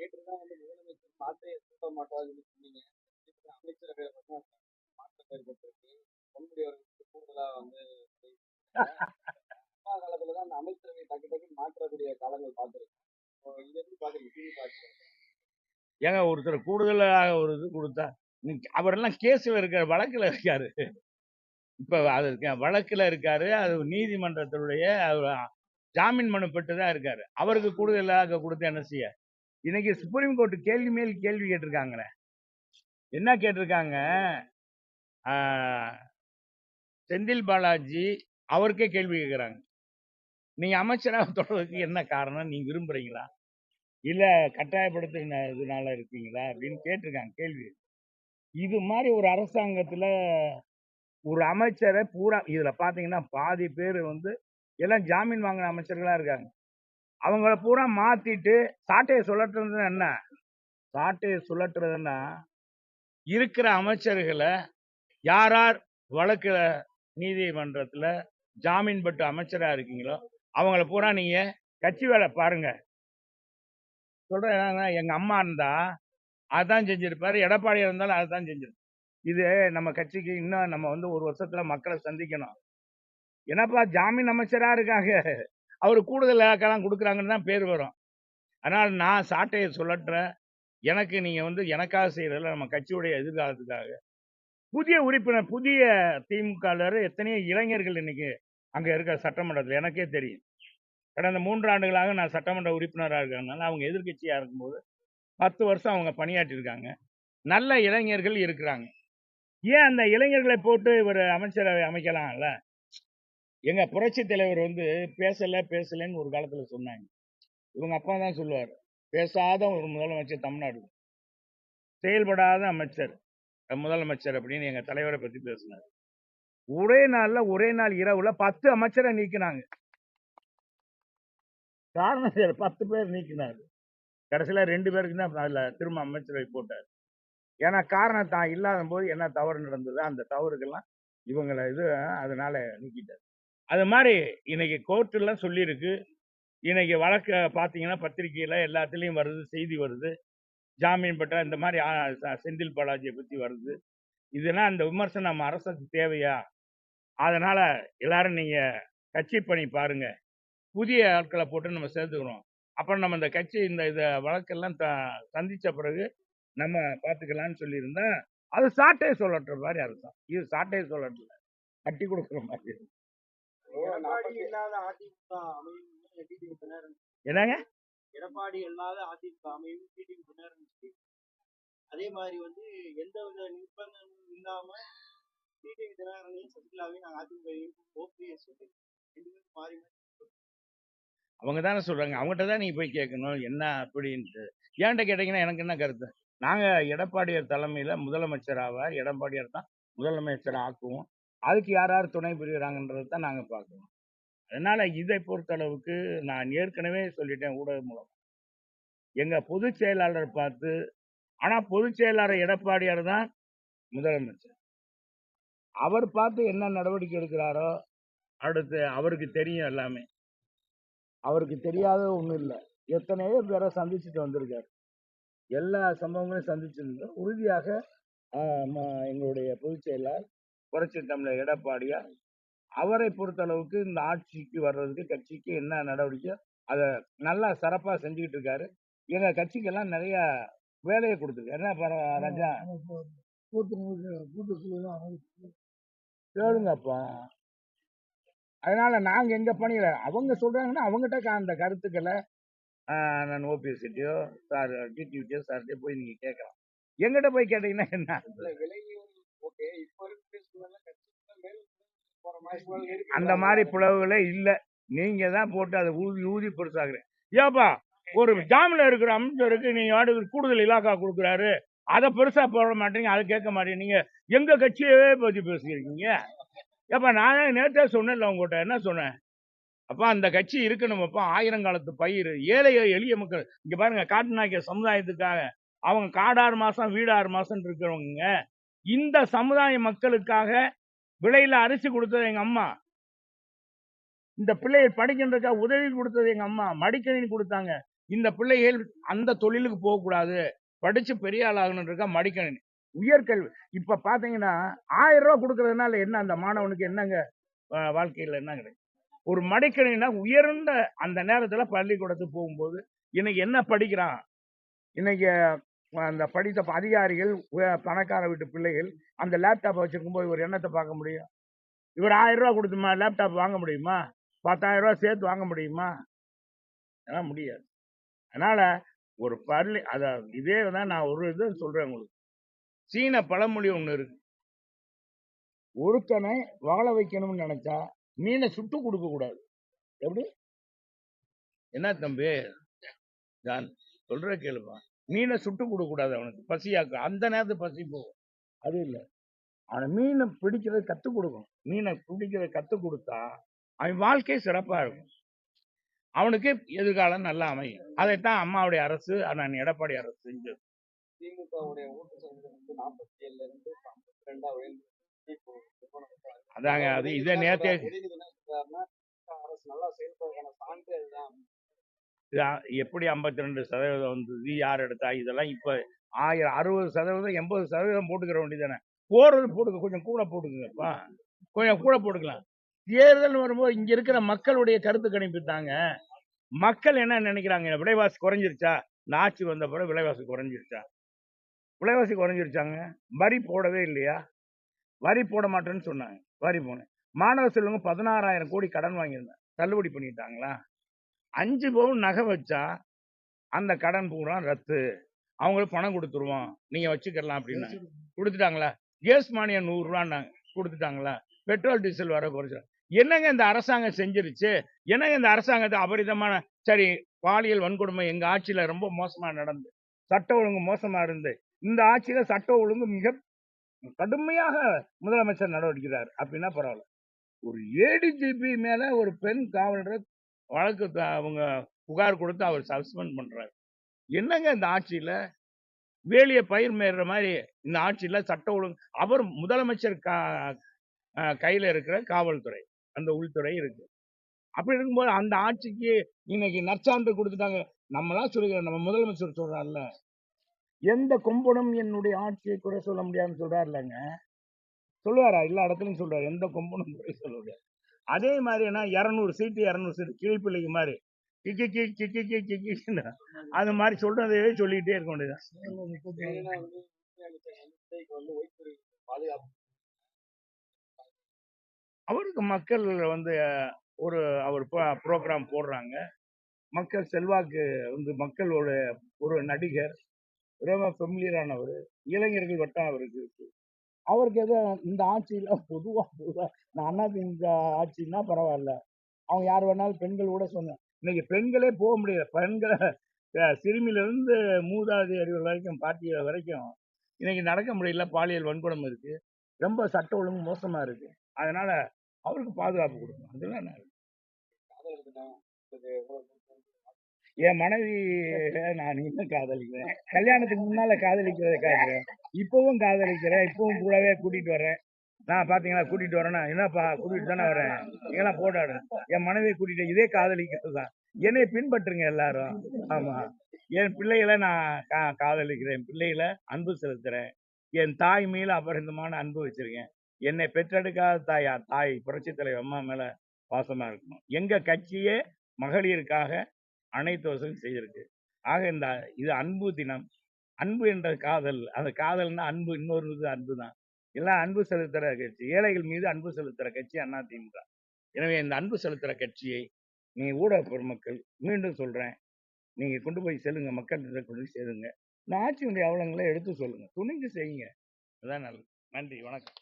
நேற்று தான் வந்து முதலமைச்சர் மாற்றையை கூட்ட மாட்டாருன்னு சொன்னீங்க. இப்ப அமைச்சரவையில மாற்றம் ஏற்பட்டிருக்கு பொன்முடி அவர்களுக்கு கூடுதலா வந்து அப்பா காலத்துல தான் அந்த அமைச்சரவை டக்கு டக்கு மாற்றக்கூடிய காலங்கள் பார்த்துருக்கோம். இது எப்படி பாக்குறீங்க டிவி பாக்குறீங்க ஏங்க ஒருத்தர் கூடுதலாக ஒரு இது கொடுத்தா அவரெல்லாம் கேஸில் இருக்கார் வழக்கில் இருக்காரு. இப்போ அது வழக்கில் இருக்காரு அது நீதிமன்றத்தினுடைய ஜாமீன் மனு பெற்று தான் இருக்காரு. அவருக்கு கூடுதலாக கொடுத்து என்ன செய்ய? இன்னைக்கு சுப்ரீம் கோர்ட் கேள்வி மேல் கேள்வி கேட்டிருக்காங்களே. என்ன கேட்டிருக்காங்க? செந்தில் பாலாஜி அவருக்கே கேள்வி கேட்குறாங்க. நீங்க அமைச்சராக தொடர்றதுக்கு என்ன காரணம்? நீங்க விரும்புறீங்களா? இல்ல கட்டாயப்படுத்தினதுனால இருக்கீங்களா? அப்படின்னு கேட்டிருக்காங்க கேள்வி. இது மாதிரி ஒரு அரசாங்கத்துல ஒரு அமைச்சரை பூரா இதுல பாத்தீங்கன்னா பாதி பேர் வந்து எல்லாம் ஜாமீன் வாங்கின அமைச்சர்களா இருக்காங்க. அவங்கள பூரா மாத்திட்டு சாட்டையை சுழட்டுறதுன்னா என்ன? சாட்டையை சுழற்றுறதுன்னா இருக்கிற அமைச்சர்களை யார் யார் வழக்குல நீதிமன்றத்தில் ஜாமீன் பட்டு அமைச்சராக இருக்கீங்களோ அவங்கள பூரா நீங்கள் கட்சி வேலை பாருங்க. சொல்கிறேன் எங்கள் அம்மா இருந்தால் அதான் செஞ்சுருப்பார் எடப்பாடி இருந்தாலும் அதுதான் செஞ்சிருப்பார் இது நம்ம கட்சிக்கு இன்னும் நம்ம வந்து ஒரு வருஷத்தில் மக்களை சந்திக்கணும். என்னப்பா ஜாமீன் அமைச்சராக இருக்காங்க? அவர் கூடுதல் இலாக்கெல்லாம் கொடுக்குறாங்கன்னு தான் பேர் வரும். அதனால் நான் சாட்டையை சுழற்றுறேன். எனக்கு நீங்கள் வந்து எனக்காக செய்கிறதில்ல நம்ம கட்சியுடைய எதிர்காலத்துக்காக. புதிய உறுப்பினர் புதிய திமுகவில் எத்தனையோ இளைஞர்கள் இன்னைக்கு அங்கே இருக்கிற சட்டமன்றத்தில் எனக்கே தெரியும். கடந்த மூன்று ஆண்டுகளாக நான் சட்டமன்ற உறுப்பினராக இருக்கிறதுனால அவங்க எதிர்கட்சியாக இருக்கும்போது பத்து வருஷம் அவங்க பணியாற்றிருக்காங்க. நல்ல இளைஞர்கள் இருக்கிறாங்க. ஏன் அந்த இளைஞர்களை போட்டு இவர் அமைச்சரவை அமைக்கலாம்ல? எங்க புரட்சி தலைவர் வந்து பேசல பேசலன்னு ஒரு காலத்துல சொன்னாங்க. இவங்க அப்பா தான் சொல்லுவார். பேசாத ஒரு முதலமைச்சர் தமிழ்நாடு. செயல்படாத அமைச்சர். முதலமைச்சர் அப்படின்னு எங்க தலைவரை பத்தி பேசினார். ஒரே நாள்ல ஒரே நாள் இரவுல பத்து அமைச்சரை நீக்கினாங்க. காரணம் பத்து பேர் நீக்கினார். கடைசியில ரெண்டு பேருக்கு தான் அதில் திரும்ப அமைச்சரவை போட்டார். ஏன்னா காரணம் தான் இல்லாத போது என்ன தவறு நடந்தது? அந்த தவறுக்கெல்லாம் இவங்களை இது அதனால நீக்கிட்டார். அது மாதிரி இன்னைக்கு கோர்ட்டுலாம் சொல்லியிருக்கு இன்னைக்கு வழக்கு பார்த்தீங்கன்னா பத்திரிகையில் எல்லாத்துலேயும் வருது செய்தி வருது. ஜாமீன் பெற்ற இந்த மாதிரி செந்தில் பாலாஜியை பற்றி வருது. இதெல்லாம் அந்த விமர்சனம் நம்ம அரசுக்கு தேவையா? அதனால் எல்லாரும் நீங்கள் கட்சி பணி பாருங்கள் புதிய ஆட்களை போட்டு நம்ம சேர்த்துக்கிறோம் அப்புறம் நம்ம இந்த கட்சி இந்த இதை வழக்கெல்லாம் த சந்தித்த பிறகு நம்ம பார்த்துக்கலான்னு சொல்லியிருந்தா அது சாட்டையை சொல்லட்டுற மாதிரி அர்த்தம் இது சாட்டையை சொல்லட்டுல கட்டி கொடுக்குற மாதிரி என்னங்க? எடப்பாடி இல்லாத அதிமுக அமையும் டிடிவி சொல்லி அதே மாதிரி வந்து எந்த வித நிர்பந்தமும் இல்லாம டிடிவி தினகரனையும் சசிகலாவையும் நாங்கள் அதிமுக ஓபிஎஸ் ரெண்டு பேரும் மாறி அவங்க தானே சொல்றாங்க. அவங்ககிட்ட தான் நீங்க போய் கேட்கணும். என்ன அப்படின்ட்டு. ஏன்ட்ட கேட்டீங்கன்னா எனக்கு என்ன கருத்து? நாங்க எடப்பாடியார் தலைமையில முதலமைச்சராக எடப்பாடியார் தான் முதலமைச்சர் ஆக்குவோம். அதுக்கு யார் யார் துணை புரியுறாங்கன்றதை தான் நாங்கள் பார்க்குறோம். அதனால் இதை பொறுத்தளவுக்கு நான் ஏற்கனவே சொல்லிட்டேன் ஊடகம் மூலம். எங்கள் பொதுச் செயலாளர் பார்த்து ஆனால் பொதுச் செயலாளர் எடப்பாடியார் தான் முதலமைச்சர். அவர் பார்த்து என்ன நடவடிக்கை எடுக்கிறாரோ அடுத்து அவருக்கு தெரியும் எல்லாமே. அவருக்கு தெரியாத ஒன்றும் இல்லை. எத்தனையோ பேரை சந்திச்சுட்டு வந்திருக்கார். எல்லா சம்பவங்களையும் சந்திச்சிருந்த உறுதியாக எங்களுடைய பொதுச் செயலாளர் புரட்சி தமிழர் எடப்பாடியார் அவரை பொறுத்தளவுக்கு இந்த ஆட்சிக்கு வர்றதுக்கு கட்சிக்கு என்ன நடவடிக்கை அதை நல்லா சிறப்பாக செஞ்சுக்கிட்டு இருக்காரு எங்கள் கட்சிக்கெல்லாம் நிறைய வேலையை கொடுத்துருக்கு என்ன பர- ராஜா? கேளுங்கப்பா. அதனால நாங்கள் எங்கள் பணியில் அவங்க சொல்கிறாங்கன்னா அவங்ககிட்ட கா- அந்த கருத்துக்களை நான் ஓபிஎஸ்கிட்டயோ சார் டிடிவிட்டியோ சார்கிட்டயோ போய் நீங்கள் கேட்கலாம். எங்கிட்ட போய் கேட்டீங்கன்னா என்ன இல்ல விலையும் ஓகே இப்போ இருக்கிற சூழ்நிலை கட்சிக்குள்ள மேலும் போற மாதிரி சூழல் இருக்கு அந்த மாதிரி பிளவுகளே இல்ல. நீங்க தான் போட்டு அதை ஊதி ஊதி பெருசாகுறேன் ஏப்பா ஒரு ஜாமில் இருக்கிற அமைச்சருக்கு நீங்க வாட்டுக்கு கூடுதல் இலாக்கா கொடுக்குறாரு. அதை பெருசா போட மாட்டீங்க அதை கேட்க மாட்டீங்க. நீங்க எங்க கட்சியவே பத்தி பேசியிருக்கீங்க. ஏப்பா நான் நேற்றே சொன்னேன்ல உங்ககிட்ட என்ன சொன்னேன்? அப்பா அந்த கட்சி இருக்கணுமப்பா ஆயிரங்காலத்து பயிர் ஏழை எளிய மக்கள். இங்க பாருங்க காட்டுநாயக்க சமுதாயத்துக்காக. அவங்க காடாறு மாசம் வீடாறு மாசம் இருக்கிறவங்க. இந்த சமுதாய மக்களுக்காக விலையில அரிசி கொடுத்தது எங்க அம்மா. இந்த பிள்ளையை படிக்கின்றக்கா உதவி கொடுத்தது எங்க அம்மா. மடிக்கணினி கொடுத்தாங்க. இந்த பிள்ளைகள் அந்த தொழிலுக்கு போகக்கூடாது. படிச்சு பெரிய ஆளாகணுன்றக்கா மடிக்கணினி. உயர்கல்வி. இப்ப பாத்தீங்கன்னா ஆயிரம் ரூபா கொடுக்கறதுனால என்ன அந்த மாணவனுக்கு என்னங்க அஹ், வாழ்க்கையில என்ன கிடைக்கும்? ஒரு மடிக்கணினா உயர்ந்த அந்த நேரத்துல பள்ளிக்கூடத்துக்கு போகும்போது இன்னைக்கு என்ன படிக்கிறான்? இன்னைக்கு அந்த படித்த அதிகாரிகள் பணக்கார வீட்டு பிள்ளைகள் அந்த லேப்டாப்பை வச்சிருக்கும் போது ஒரு எண்ணத்தை பார்க்க முடியும்? இவர் ஆயிரம் ரூபா கொடுத்துமா லேப்டாப் வாங்க முடியுமா? பத்தாயிரம் ரூபாய் சேர்த்து வாங்க முடியுமா? அதெல்லாம் முடியாது. அதனால ஒரு பள்ளி அத இதே தான் நான் ஒரு இது சொல்றேன் உங்களுக்கு. சீன பழமொழி ஒன்று இருக்கு. ஒருத்தனை வாழ வைக்கணும்னு நினைச்சா மீனை சுட்டு கொடுக்க கூடாது. எப்படி? என்ன தம்பி? நான் சொல்ற கேளுப்பா. மீனை சுட்டு கொடுக்க கூடாது அவனுக்கு. பசியாக்கு. அந்த நேரத்துக்கு பசி போகும். அது இல்லை. அவனை மீனை பிடிக்கிறத கற்றுக் கொடுக்கணும் மீனை பிடிக்கிறத கற்றுக் கொடுத்தா அவன் வாழ்க்கை சிறப்பா இருக்கும். அவனுக்கு எதிர்காலம் நல்லா அமையும். அதைத்தான் அம்மாவுடைய அரசு நான் எடப்பாடி அரசு செஞ்சது. திமுகவுடைய ஓட்டு சதவீதம் நாற்பத்தி ஏழுல இருந்து ஐம்பத்தி ரெண்டா உயர்ந்து அதாங்க அது இதை சொல்றாருன்னா அரசு நல்லா செயல்படுறதுக்கான சான்று அதுதான். எப்படி ஐம்பத்தி ரெண்டு சதவீதம் வந்தது யார் எடுத்தா? இதெல்லாம் இப்போ ஆயிரம் அறுபது சதவீதம் எண்பது சதவீதம் போட்டுக்கிற வேண்டியதானே போறது போட்டுக்க கொஞ்சம் கூட போட்டுக்குங்கப்பா. கொஞ்சம் கூட போட்டுக்கலாம். தேர்தல் வரும்போது இங்கே இருக்கிற மக்களுடைய கருத்து கணிப்பு தாங்க. மக்கள் என்ன நினைக்கிறாங்க? விலைவாசி குறைஞ்சிருச்சா? இந்த ஆட்சி வந்த பிறகு விலைவாசி குறைஞ்சிருச்சா? விலைவாசி குறைஞ்சிருச்சாங்க? வரி போடவே இல்லையா? வரி போட மாட்டேன்னு சொன்னாங்க. வரி போனேன் மாணவ செல்வங்க பதினாறாயிரம் கோடி கடன் வாங்கியிருந்தேன். தள்ளுபடி பண்ணிட்டாங்களா? அஞ்சு பவுன் நகை வச்சா அந்த கடன் பூரா ரத்து. அவங்களுக்கு பணம் கொடுத்துருவோம். நீங்க வச்சுக்கலாம் அப்படின்னு. கொடுத்துட்டாங்களா? கேஸ் மானியம் நூறு ரூபான்னாங்க கொடுத்துட்டாங்களா? பெட்ரோல் டீசல் வர குறைச்சா. என்னங்க இந்த அரசாங்கம் செஞ்சிருச்சு? என்னங்க இந்த அரசாங்கத்தை அபரிதமான சரி பாலியல் வன்கொடுமை எங்க ஆட்சியில ரொம்ப மோசமா நடந்து சட்ட ஒழுங்கு மோசமா இருந்து இந்த ஆட்சியில சட்ட ஒழுங்கு மிக கடுமையாக முதலமைச்சர் நடவடிக்கிறார் அப்படின்னா பரவாயில்ல. ஒரு ஏடிஜிபி மேல ஒரு பெண் காவலர் வழக்கு அவங்க புகார் கொடுத்து அவர் சஸ்பெண்ட் பண்ணுறாரு என்னங்க இந்த ஆட்சியில்? வேலிய பயிர் மேற மாதிரி இந்த ஆட்சியில் சட்ட ஒழுங்கு அவர் முதலமைச்சர் கா- கையில் இருக்கிற காவல்துறை அந்த உள்துறை இருக்கு. அப்படி இருக்கும்போது அந்த ஆட்சிக்கு இன்னைக்கு நற்சான்று கொடுத்துட்டாங்க. நம்மளாம் சொல்லுகிறோம் நம்ம முதலமைச்சர் சொல்கிறார்ல எந்த கொம்பனும் என்னுடைய ஆட்சியை குறை சொல்ல முடியாதுன்னு சொல்கிறார் இல்லைங்க சொல்லுவாரா? எல்லா இடத்துலையும் சொல்கிறார் எந்த கொம்பனும் குறை சொல்ல முடியாது. அதே மாதிரி என்ன இரநூறு சீட்டு இரநூறு சீட்டு கிழிப்பிள்ளைக்கு மாதிரி. கிக்கி கி கிக்கி கி கிக்கின்னு அது மாதிரி சொல்றதையே சொல்லிக்கிட்டே இருக்க வேண்டியதான் அவருக்கு மக்கள் வந்து ஒரு அவர் ப்ரோக்ராம் போடுறாங்க. மக்கள் செல்வாக்கு வந்து மக்களோட ஒரு நடிகர் ரொம்ப ஃபெமிலியரானவர் இளைஞர்கள் வட்டம் அவருக்கு இருக்கு. அவருக்கு ஏதோ இந்த ஆட்சியில பொதுவாக பொதுவாக நான் அதிமுக ஆட்சின்னா பரவாயில்ல. அவங்க யார் வேணாலும் பெண்கள் கூட சொன்னேன் இன்னைக்கு பெண்களே போக முடியல. பெண்களை சிறுமியிலேருந்து மூதாதி அறிவு வரைக்கும் பாட்டிய வரைக்கும் இன்னைக்கு நடக்க முடியல. பாலியல் வன்கொடம் இருக்கு. ரொம்ப சட்ட ஒழுங்கு மோசமா இருக்கு. அதனால அவருக்கு பாதுகாப்பு கொடுக்கணும். அதெல்லாம் நான் காதல் தினம் இது எவ்வளவு என் மனைவி நான் இன்னும் காதலிக்கிறேன். கல்யாணத்துக்கு முன்னால காதலிக்கிறதுக்காக காட்டுறேன். இப்பவும் காதலிக்கிறேன். இப்பவும் கூடவே கூட்டிட்டு வரேன் நான் பார்த்தீங்கன்னா கூட்டிட்டு வரேன்னா என்னப்பா கூட்டிட்டு தானே வரேன்? எல்லாம் போட்டாடு என் மனைவியை கூட்டிட்டு இதே காதலிக்கிறது தான். என்னை பின்பற்றுங்க எல்லாரும். ஆமா. என் பிள்ளைகளை நான் கா- காதலிக்கிறேன். என் பிள்ளைகளை அன்பு செலுத்துறேன். என் தாய் மேல அபரிந்தமான அன்பு வச்சிருக்கேன். என்னை பெற்றெடுக்காத தாயா தாய் புரட்சி தலைவர் அம்மா மேல பாசமா இருக்கணும். எங்க கட்சியே மகளிருக்காக அனைத்து வசதியும் செய்திருக்கு. ஆக இந்த இது அன்பு தினம். அன்பு என்ற காதல் அந்த காதல்னா அன்பு இன்னொரு இது அன்பு தான். எல்லாம் அன்பு செலுத்துற கட்சி ஏழைகள் மீது அன்பு செலுத்துகிற கட்சி அண்ணா திமுக. எனவே இந்த அன்பு செலுத்துகிற கட்சியை நீங்கள் ஊடக பெருமக்கள் மீண்டும் சொல்கிறேன் நீங்கள் கொண்டு போய் செல்லுங்க மக்கள் கொண்டு போய் செல்லுங்க இந்த ஆட்சியினுடைய அவலங்களை எடுத்து சொல்லுங்கள் துணிஞ்சு செய்யுங்க. அதான் நல்லது. நன்றி. வணக்கம்.